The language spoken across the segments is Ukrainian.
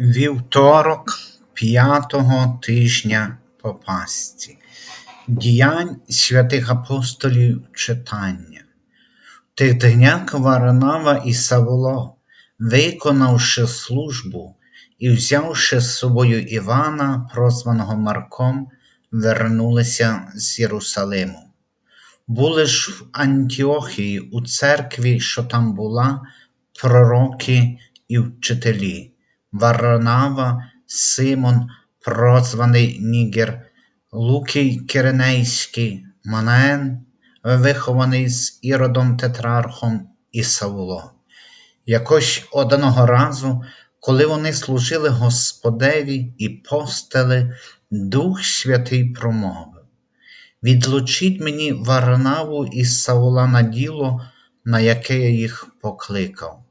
Вівторок п'ятого тижня по Пасці. Діянь святих апостолів читання. В тих днях Варнава і Саволо, виконавши службу і взявши з собою Івана, прозваного Марком, вернулися з Єрусалиму. Були ж в Антіохії у церкві, що там була, пророки і вчителі. Варнава, Симон, прозваний Нігер, Лукій Киренейський, Манаен, вихований з Іродом Тетрархом і Савуло. Якось одного разу, коли вони служили Господеві і постели, Дух Святий промовив: Відлучіть мені Варнаву із Саула на діло, на яке я їх покликав.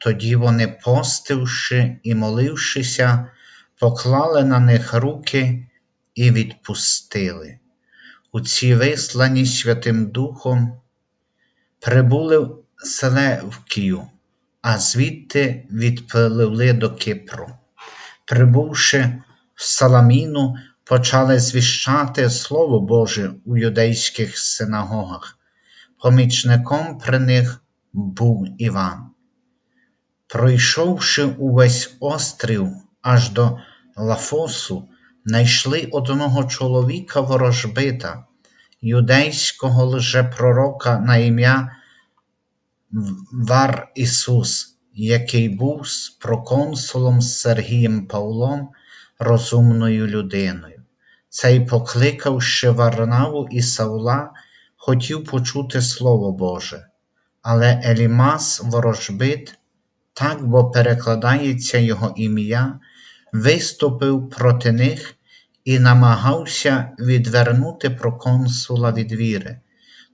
Тоді вони, постивши і молившися, поклали на них руки і відпустили. У ці вислані Святим Духом прибули в Селевкію, а звідти відпливли до Кипру. Прибувши в Саламіну, почали звіщати Слово Боже у юдейських синагогах. Помічником при них був Іван. Пройшовши увесь острів аж до Лафосу, знайшли одного чоловіка ворожбита, юдейського лжепророка на ім'я Вар Ісус, який був з проконсулом Сергієм Павлом, розумною людиною. Цей, покликавши Варнаву і Саула, хотів почути Слово Боже, але Елімас ворожбит так бо перекладається його ім'я, виступив проти них і намагався відвернути проконсула від віри.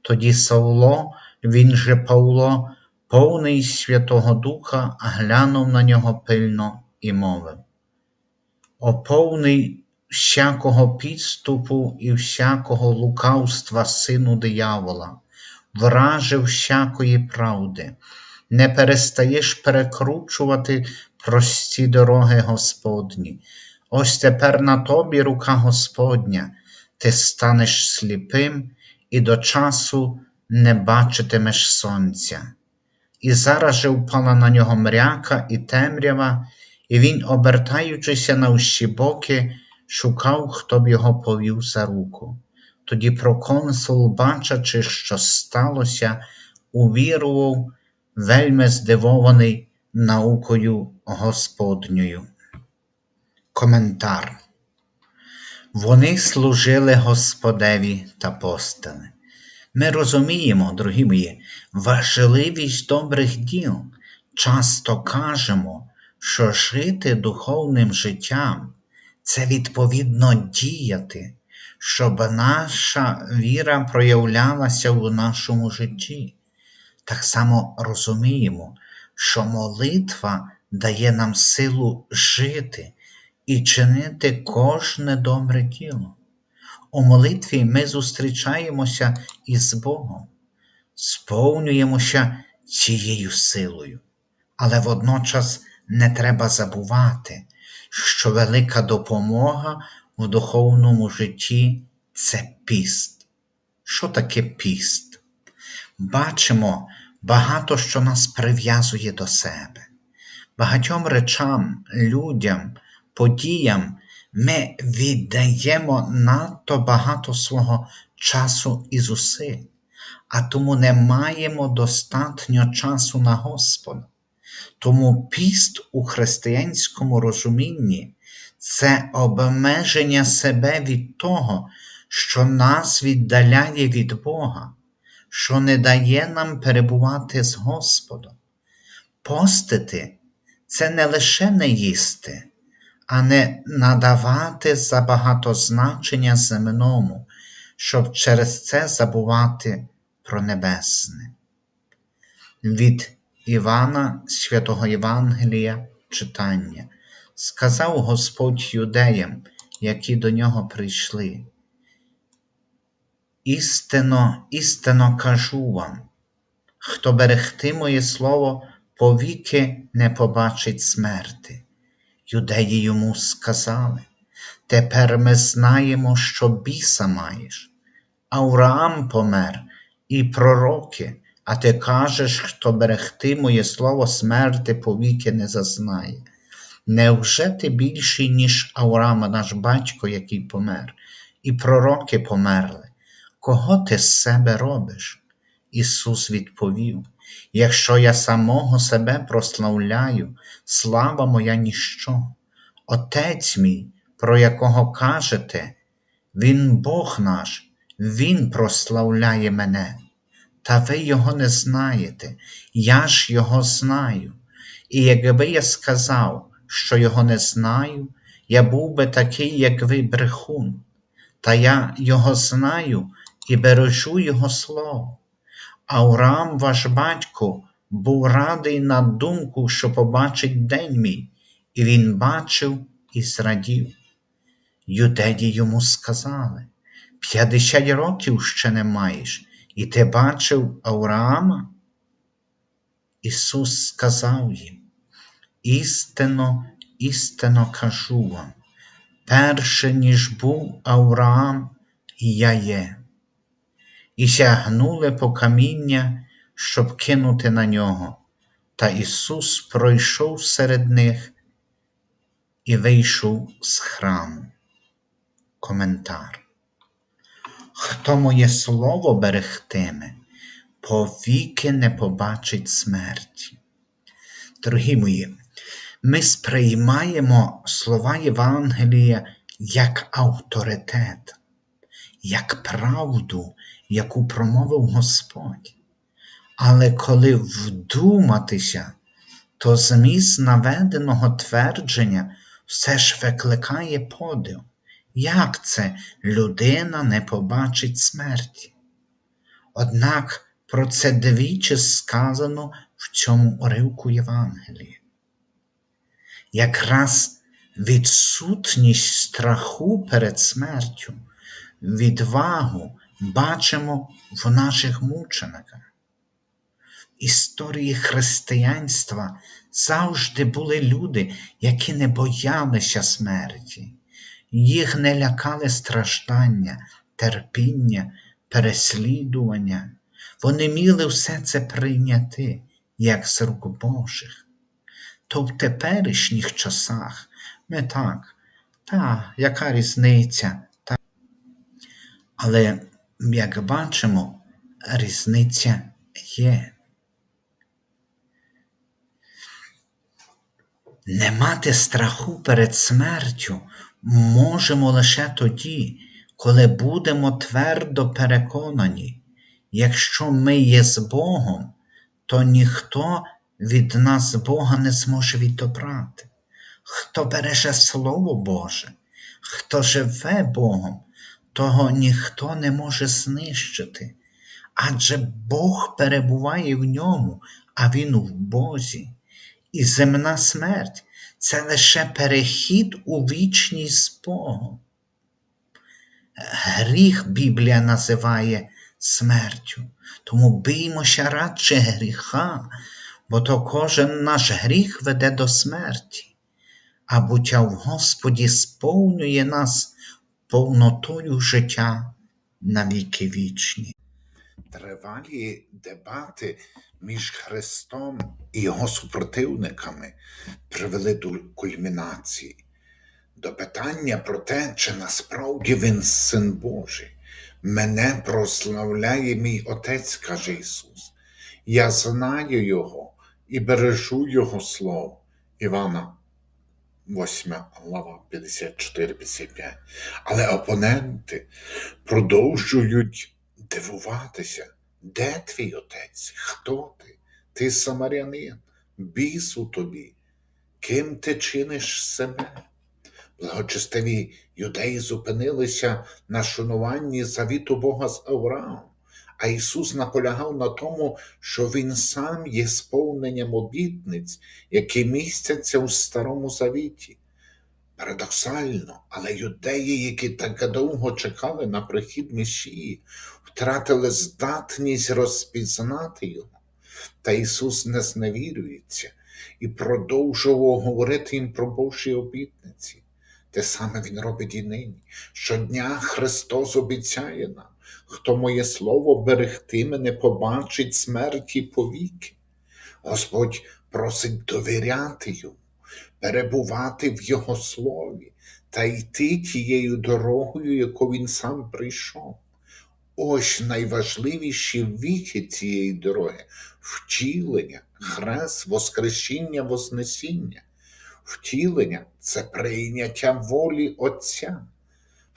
Тоді Савло, він же Павло, повний Святого Духа, глянув на нього пильно і мовив: О повний всякого підступу і всякого лукавства сину диявола, вражив всякої правди не перестаєш перекручувати прості дороги Господні. Ось тепер на тобі рука Господня, ти станеш сліпим і до часу не бачитимеш сонця. І зараз же впала на нього мряка і темрява, і він, обертаючися на усі боки, шукав, хто б його повів за руку. Тоді проконсул, бачачи, що сталося, увірував вельми здивований наукою Господньою. Коментар. Вони служили Господеві та постели. Ми розуміємо, дорогі мої, важливість добрих діл. Часто кажемо, що жити духовним життям це відповідно діяти, щоб наша віра проявлялася у нашому житті так само розуміємо, що молитва дає нам силу жити і чинити кожне добре діло. У молитві ми зустрічаємося із Богом, сповнюємося цією силою, але водночас не треба забувати, що велика допомога в духовному житті це піст. Що таке піст? Бачимо, багато що нас прив'язує до себе. Багатьом речам, людям, подіям ми віддаємо надто багато свого часу і зусиль, а тому не маємо достатньо часу на Господа. Тому піст у християнському розумінні це обмеження себе від того, що нас віддаляє від Бога що не дає нам перебувати з Господом. Постити це не лише не їсти, а не надавати забагато значення земному, щоб через це забувати про небесне. Від Івана, святого Євангелія, читання, сказав Господь юдеям, які до нього прийшли. Істинно, істинно кажу вам, хто берегти моє слово, повіки не побачить смерти. Юдеї йому сказали, тепер ми знаємо, що біса маєш. Авраам помер, і пророки, а ти кажеш, хто берегти моє слово смерти повіки не зазнає. Невже ти більший, ніж Авраама, наш батько, який помер, і пророки померли? Кого ти з себе робиш? Ісус відповів: Якщо я самого себе прославляю, слава моя ніщо. Отець мій, про якого кажете, Він Бог наш, Він прославляє мене. Та ви його не знаєте, я ж його знаю. І якби я сказав, що його не знаю, я був би такий, як ви, брехун. Та я його знаю і бережу його слово. Авраам, ваш батько, був радий на думку, що побачить день мій, і він бачив і зрадів. Юдеї йому сказали: П'ятдесят років ще не маєш, і ти бачив Авраама? Ісус сказав їм: Істинно, істинно кажу вам, перше, ніж був Авраам, я є. І сягнули по каміння, щоб кинути на нього. Та Ісус пройшов серед них і вийшов з храму. Коментар. Хто моє слово берегтиме, повіки не побачить смерті. Дорогі мої, ми сприймаємо слова Євангелія як авторитет, як правду, яку промовив Господь. Але коли вдуматися, то зміст наведеного твердження все ж викликає подив. Як це людина не побачить смерті? Однак про це двічі сказано в цьому уривку Євангелія. Якраз відсутність страху перед смертю, відвагу бачимо в наших мучениках. Історії християнства завжди були люди, які не боялися смерті, їх не лякали страждання, терпіння, переслідування. Вони міли все це прийняти, як з рук Божих. То в теперішніх часах ми так, та, яка різниця? Та. Але, як бачимо, різниця є. Не мати страху перед смертю можемо лише тоді, коли будемо твердо переконані, якщо ми є з Богом, то ніхто від нас Бога не зможе відобрати. Хто береже Слово Боже, хто живе Богом, того ніхто не може знищити, адже Бог перебуває в ньому, а Він в Бозі. І земна смерть це лише перехід у з Богом. Гріх Біблія називає смертю, тому біймося радше гріха, бо то кожен наш гріх веде до смерті, а буття в Господі сповнює нас повнотою життя на віки вічні. Тривалі дебати між Христом і його супротивниками привели до кульмінації, до питання про те, чи насправді він син Божий. Мене прославляє мій Отець, каже Ісус. Я знаю Його і бережу Його Слово. Івана 8 глава 54-55. Але опоненти продовжують дивуватися, де твій отець? Хто ти? Ти самарянин, біс у тобі, ким ти чиниш себе? Благочестиві юдеї зупинилися на шануванні завіту Бога з Авраамом, а Ісус наполягав на тому, що Він сам є сповненням обітниць, які містяться у Старому Завіті. Парадоксально, але юдеї, які так довго чекали на прихід Месії, втратили здатність розпізнати його. Та Ісус не зневірюється. і продовжував говорити їм про Божі обітниці. Те саме Він робить і нині. Щодня Христос обіцяє нам, хто моє слово берегтиме, не побачить смерті повіки. Господь просить довіряти йому, перебувати в Його слові та йти тією дорогою, яку він сам прийшов. Ось найважливіші віхи цієї дороги втілення, хрест, воскресіння, вознесіння. Втілення це прийняття волі Отця.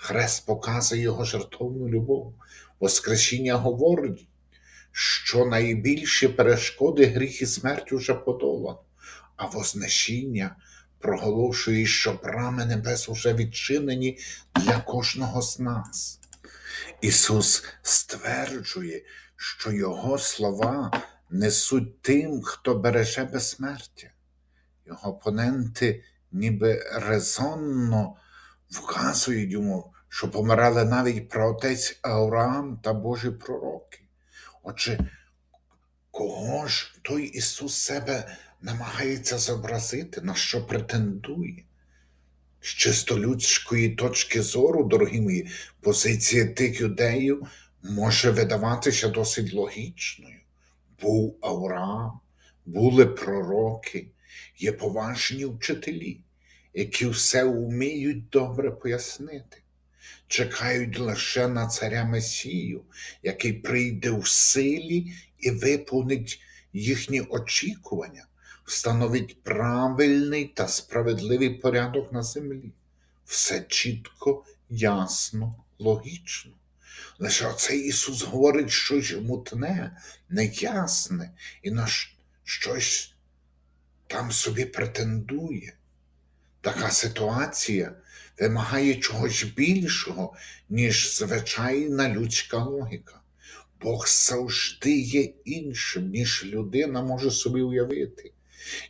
Хрест показує його жертовну любов. Воскресіння говорить, що найбільші перешкоди гріх і смерть уже подолано, а вознесіння проголошує, що брами небес уже відчинені для кожного з нас. Ісус стверджує, що Його слова несуть тим, хто береже безсмертя. Його опоненти ніби резонно вказують йому, що помирали навіть праотець Авраам та Божі пророки. Отже, кого ж той Ісус себе намагається зобразити, на що претендує? З чисто людської точки зору, дорогі мої, позиція тих юдеїв може видаватися досить логічною. Був Авраам, були пророки, є поважні вчителі, які все вміють добре пояснити, чекають лише на царя Месію, який прийде в силі і виповнить їхні очікування, встановить правильний та справедливий порядок на землі. Все чітко, ясно, логічно. Лише оцей Ісус говорить щось мутне, неясне і на щось там собі претендує. Така ситуація вимагає чогось більшого, ніж звичайна людська логіка. Бог завжди є іншим, ніж людина може собі уявити.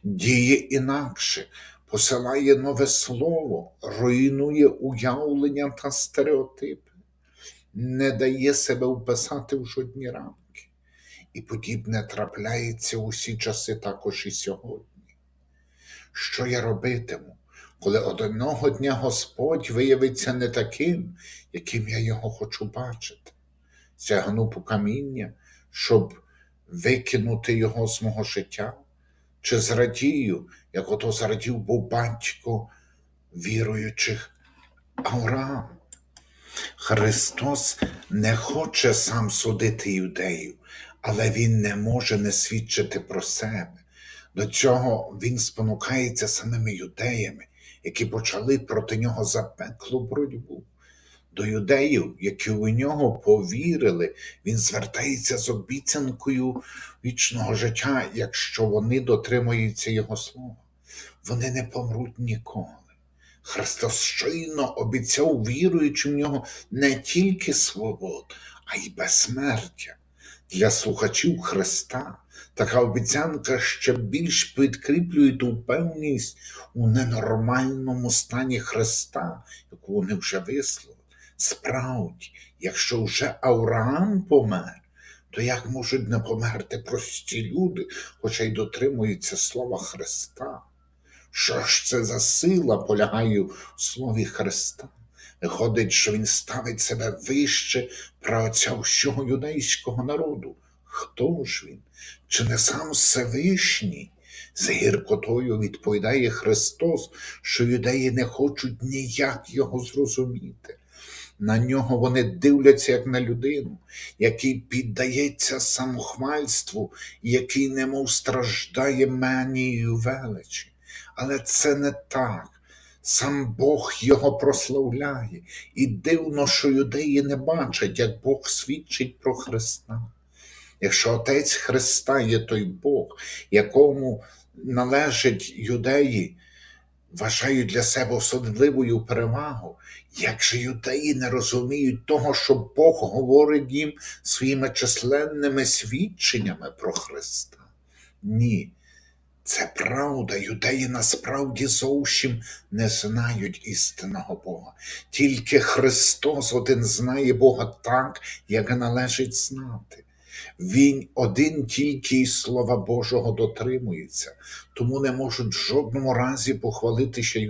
Діє інакше, посилає нове слово, руйнує уявлення та стереотипи, не дає себе вписати в жодні рамки. І подібне трапляється усі часи також і сьогодні. Що я робитиму, коли одного дня Господь виявиться не таким, яким я його хочу бачити? Сягну по каміння, щоб викинути його з мого життя? Чи зрадію, як ото зрадів був батько віруючих Авраам? Христос не хоче сам судити юдеїв, але Він не може не свідчити про себе. До цього він спонукається самими юдеями, які почали проти нього запеклу боротьбу. До юдеїв, які у нього повірили, він звертається з обіцянкою вічного життя, якщо вони дотримуються його слова. Вони не помруть ніколи. Христос щойно обіцяв віруючим в нього не тільки свободу, а й безсмертя. Для слухачів Христа така обіцянка ще більш підкріплює ту певність у ненормальному стані Христа, яку вони вже висловили. Справді, якщо вже Авраам помер, то як можуть не померти прості люди, хоча й дотримуються слова Христа? Що ж це за сила полягає в слові Христа? Виходить, що він ставить себе вище праотця всього юдейського народу. Хто ж він? Чи не сам Всевишній? З гіркотою відповідає Христос, що юдеї не хочуть ніяк його зрозуміти. На нього вони дивляться як на людину, який піддається самохвальству, який немов страждає манією величі. Але це не так. Сам Бог його прославляє, і дивно, що юдеї не бачать, як Бог свідчить про Христа. Якщо Отець Христа є той Бог, якому належать юдеї, вважають для себе особливою перевагу, як же юдеї не розуміють того, що Бог говорить їм своїми численними свідченнями про Христа? Ні. Це правда, юдеї насправді зовсім не знають істинного Бога. Тільки Христос один знає Бога так, як належить знати. Він один тільки Слова Божого дотримується, тому не можуть в жодному разі похвалити ще.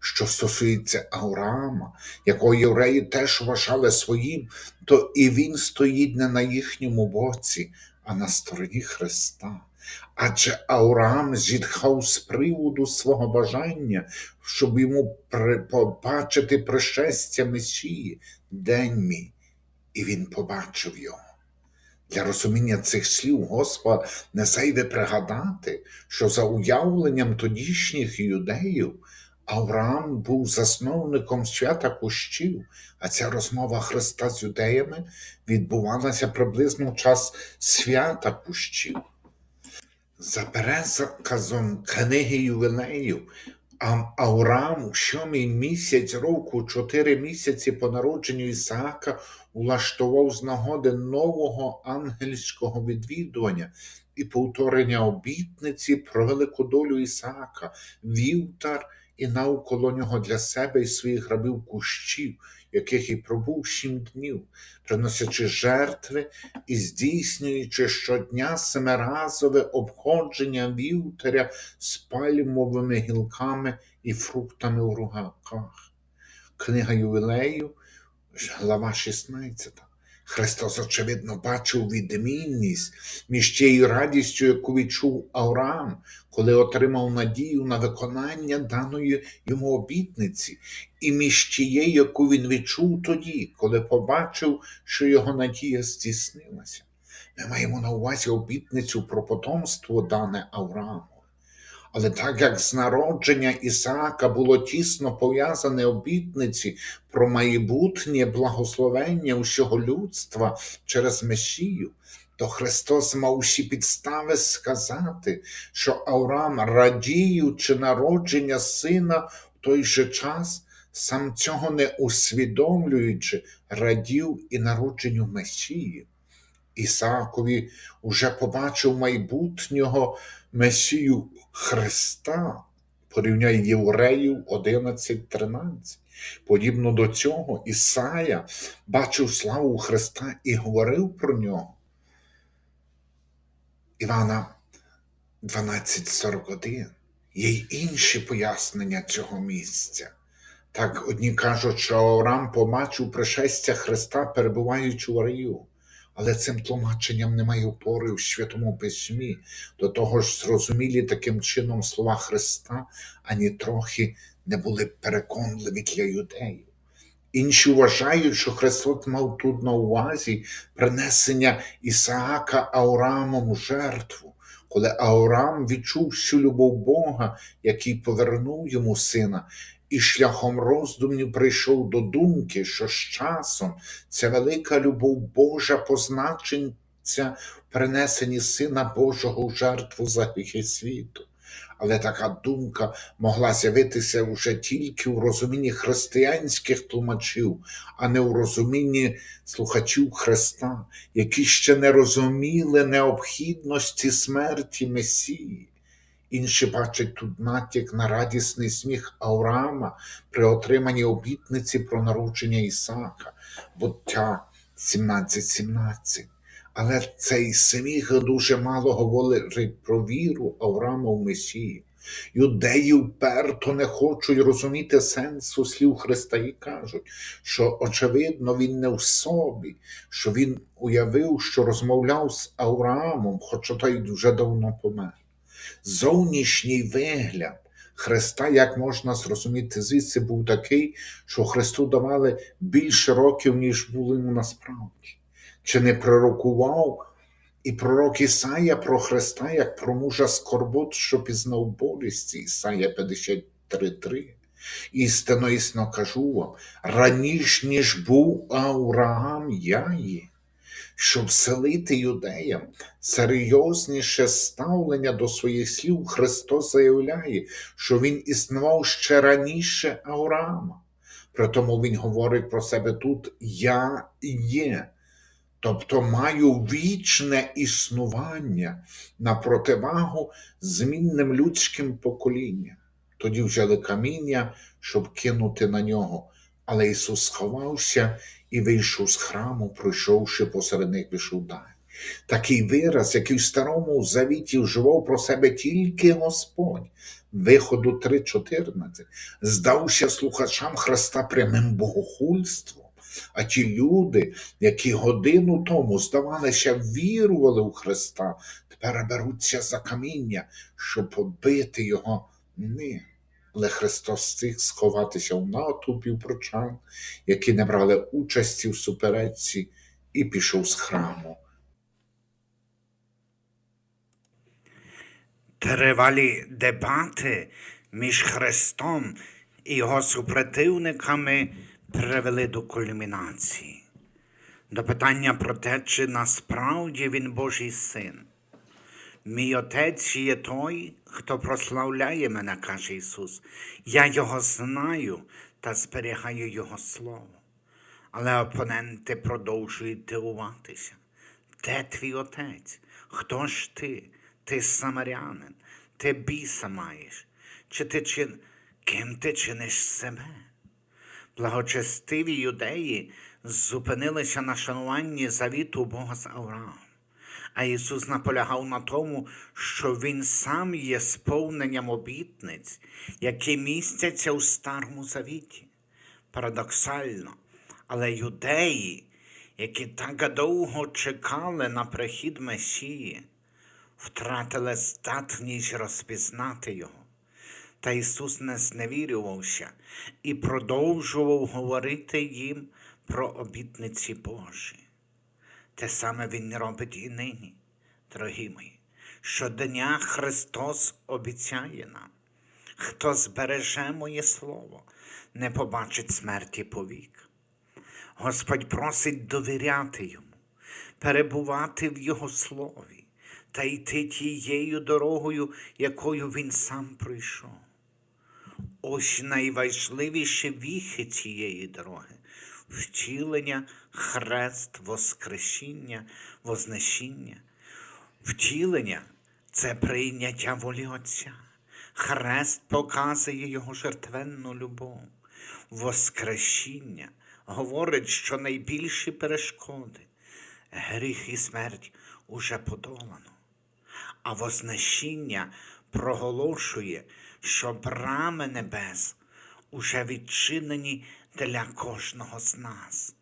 Що стосується Авраама, якого євреї теж вважали своїм, то і він стоїть не на їхньому боці, а на стороні Христа. Адже Авраам зітхав з приводу свого бажання, щоб йому побачити пришестя Месії, день мій, і він побачив його. Для розуміння цих слів Господа не зайве пригадати, що за уявленням тодішніх юдеїв Авраам був засновником свята кущів, а ця розмова Христа з юдеями відбувалася приблизно в час свята кущів. За переказом книги ювілеїв Ам- Авраам у сьомий місяць року, чотири місяці по народженню Ісаака, улаштував з нагоди нового ангельського відвідування і повторення обітниці про велику долю Ісаака, вівтар і навколо нього для себе і своїх рабів кущів, яких і пробув сім днів, приносячи жертви і здійснюючи щодня семиразове обходження вівтаря з пальмовими гілками і фруктами у ругаках. Книга ювілею, глава 16. Христос, очевидно, бачив відмінність між тією радістю, яку відчув Авраам, коли отримав надію на виконання даної йому обітниці, і між тією, яку він відчув тоді, коли побачив, що його надія здійснилася. Ми маємо на увазі обітницю про потомство дане Аврааму. Але так як з народження Ісаака було тісно пов'язане обітниці про майбутнє благословення усього людства через Месію, то Христос мав усі підстави сказати, що Авраам, радіючи народження сина в той же час, сам цього не усвідомлюючи, радів і народженню Месії. Ісаакові уже побачив майбутнього Месію Христа. Порівняй Євреїв 11.13. Подібно до цього, Ісая бачив славу Христа і говорив про нього. Івана 12.41. Є й інші пояснення цього місця. Так, одні кажуть, що Авраам побачив пришестя Христа, перебуваючи у раю. Але цим тлумаченням немає опори в Святому Письмі. До того ж, зрозумілі таким чином слова Христа ані трохи не були переконливі для юдеїв. Інші вважають, що Христос мав тут на увазі принесення Ісаака Авраамом у жертву, коли Авраам відчув всю любов Бога, який повернув йому сина, і шляхом роздумів прийшов до думки, що з часом ця велика любов Божа позначиться в принесенні Сина Божого в жертву за гріхи світу. Але така думка могла з'явитися вже тільки в розумінні християнських тлумачів, а не у розумінні слухачів Христа, які ще не розуміли необхідності смерті Месії. Інші бачать тут натяк на радісний сміх Авраама при отриманні обітниці про народження Ісаака, буття 17.17. Але цей сміх дуже мало говорить про віру Авраама в Месію. Юдеї вперто не хочуть розуміти сенсу слів Христа і кажуть, що очевидно він не в собі, що він уявив, що розмовляв з Авраамом, хоча той вже давно помер. Зовнішній вигляд Христа, як можна зрозуміти звідси, був такий, що Христу давали більше років, ніж було йому насправді. Чи не пророкував і пророк Ісая про Христа, як про мужа скорбот, що пізнав болісті, Ісая 53.3. Істинно, існо кажу вам, раніш, ніж був Авраам, я є, щоб селити юдеям серйозніше ставлення до своїх слів, Христос заявляє, що Він існував ще раніше Авраама. При тому Він говорить про себе тут Я є. Тобто маю вічне існування на противагу змінним людським поколінням. Тоді взяли каміння, щоб кинути на нього. Але Ісус сховався і вийшов з храму, пройшовши посеред них далі. Такий вираз, який в старому завіті вживав про себе тільки Господь. Виходу 3.14 здався слухачам Христа прямим богохульством. А ті люди, які годину тому, здавалося, вірували у Христа, тепер беруться за каміння, щоб побити його ним. Але Христос встиг сховатися в натовпі прочан, які не брали участі в суперечці, і пішов з храму. Тривалі дебати між Христом і його супротивниками привели до кульмінації, до питання про те, чи насправді він Божий син. Мій отець є той, хто прославляє мене, каже Ісус. Я його знаю та зберігаю Його Слово. Але опоненти продовжують дивуватися. Де твій отець? Хто ж ти? Ти самарянин, ти біса маєш, чи ти чин... ким ти чиниш себе? Благочестиві юдеї зупинилися на шануванні завіту Бога з Авраамом. А Ісус наполягав на тому, що Він сам є сповненням обітниць, які містяться у Старому Завіті. Парадоксально, але юдеї, які так довго чекали на прихід Месії, втратили здатність розпізнати Його. Та Ісус не зневірювався і продовжував говорити їм про обітниці Божі. Те саме Він робить і нині, дорогі мої. Щодня Христос обіцяє нам, хто збереже моє Слово, не побачить смерті повік. Господь просить довіряти йому, перебувати в Його слові та йти тією дорогою, якою Він сам пройшов. Ось найважливіші віхи цієї дороги втілення, хрест, воскресіння, вознесіння. Втілення це прийняття волі Отця. Хрест показує його жертвенну любов. Воскресіння говорить, що найбільші перешкоди, гріх і смерть уже подолано. А вознесіння проголошує, що брами небес уже відчинені для кожного з нас.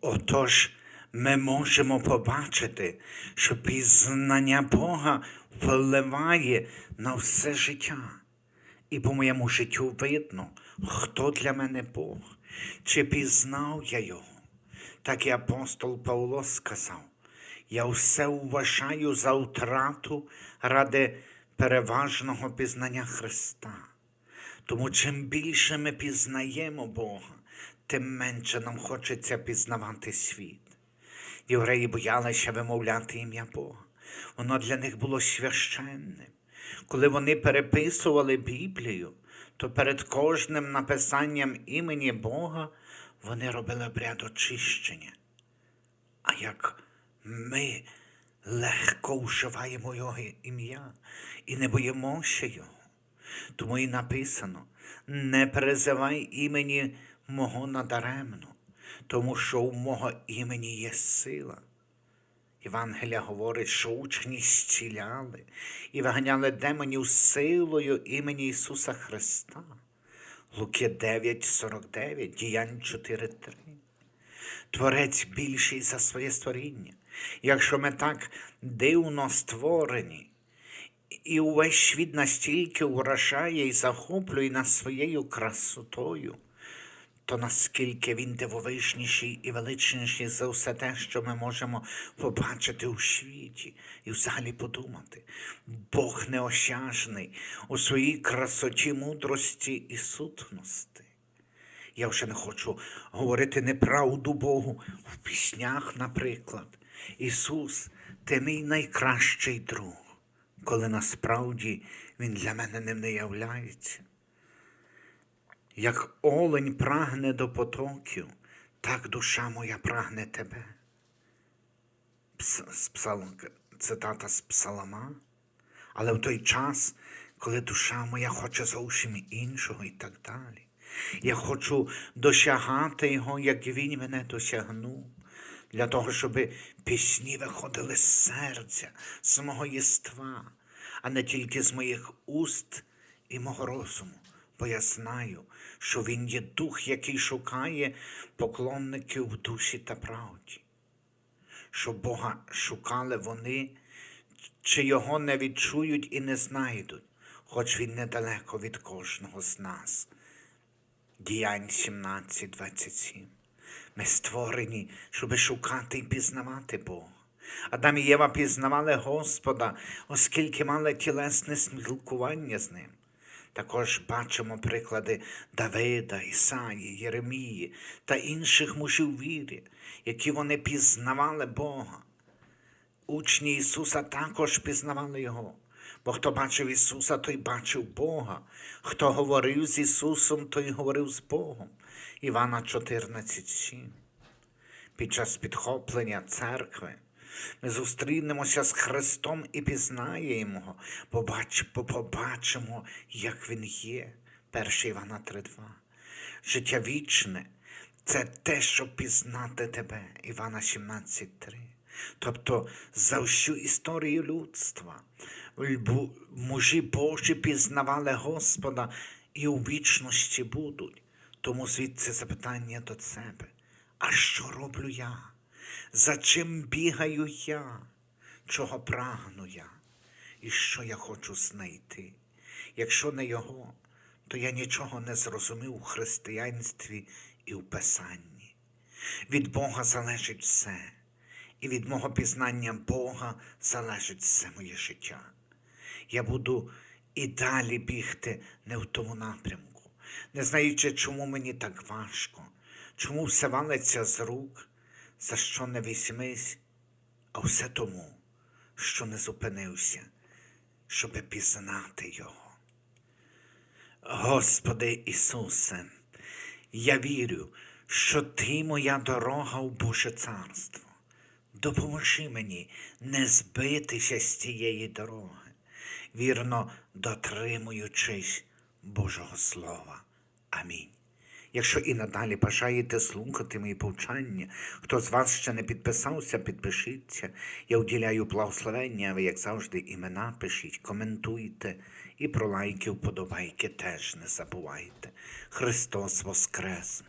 Отож, ми можемо побачити, що пізнання Бога впливає на все життя. І по моєму життю видно, хто для мене Бог, чи пізнав я його. Так і апостол Павло сказав: я все вважаю за втрату ради переважного пізнання Христа. Тому чим більше ми пізнаємо Бога, тим менше нам хочеться пізнавати світ. Євреї боялися вимовляти ім'я Бога. Воно для них було священним. Коли вони переписували Біблію, то перед кожним написанням імені Бога вони робили обряд очищення. А як ми легко вживаємо Його ім'я і не боїмося Його. Тому і написано: не призивай імені мого надаремно, тому що у мого імені є сила. Євангелія говорить, що учні зціляли і виганяли демонів силою імені Ісуса Христа. Луки 9,49, Діянь 4,3. Творець більший за своє створіння. Якщо ми так дивно створені, і увесь світ настільки вражає і захоплює нас своєю красотою, то наскільки він дивовижніший і величніший за все те, що ми можемо побачити у світі і взагалі подумати. Бог неосяжний у своїй красоті, мудрості і сутності. Я вже не хочу говорити неправду Богу в піснях, наприклад. Ісус, ти мій найкращий друг, коли насправді Він для мене ним не являється. Як олень прагне до потоків, так душа моя прагне тебе. Пс, з псалом, цитата з псалма. Але в той час, коли душа моя хоче зовсім іншого і так далі. Я хочу досягати його, як він мене досягнув. для того, щоб пісні виходили з серця, з мого єства, а не тільки з моїх уст і мого розуму. Бо я знаю, що він є дух, який шукає поклонників в душі та правді. Що Бога шукали вони, чи його не відчують і не знайдуть, хоч він недалеко від кожного з нас. Діянь 17.27. Ми створені, щоб шукати і пізнавати Бога. Адам і Єва пізнавали Господа, оскільки мали тілесне спілкування з ним. Також бачимо приклади Давида, Ісаї, Єремії та інших мужів віри, які вони пізнавали Бога. Учні Ісуса також пізнавали Його. Бо хто бачив Ісуса, той бачив Бога. Хто говорив з Ісусом, той говорив з Богом. Івана 14,7. Під час підхоплення церкви ми зустрінемося з Христом і пізнаємо побач, побачимо, як Він є. 1 Івана 3,2. Життя вічне це те, щоб пізнати тебе, Івана 17,3. Тобто за всю історію людства мужі Божі пізнавали Господа і у вічності будуть. Тому звідси запитання до себе. А що роблю я? За чим бігаю я? Чого прагну я? І що я хочу знайти? Якщо не його, то я нічого не зрозумів у християнстві і в Писанні. Від Бога залежить все, і від мого пізнання Бога залежить все моє життя. Я буду і далі бігти не в тому напрямку, не знаючи, чому мені так важко, чому все валиться з рук, за що не візьмись, а все тому, що не зупинився, щоби пізнати Його. Господи Ісусе, я вірю, що Ти моя дорога в Боже Царство. Допоможи мені не збитися з цієї дороги, вірно дотримуючись Божого Слова. Амінь. Якщо і надалі бажаєте слухати мої повчання, хто з вас ще не підписався, підпишіться. Я уділяю благословення, ви, як завжди, імена пишіть, коментуйте і про лайки, вподобайки теж не забувайте. Христос Воскрес!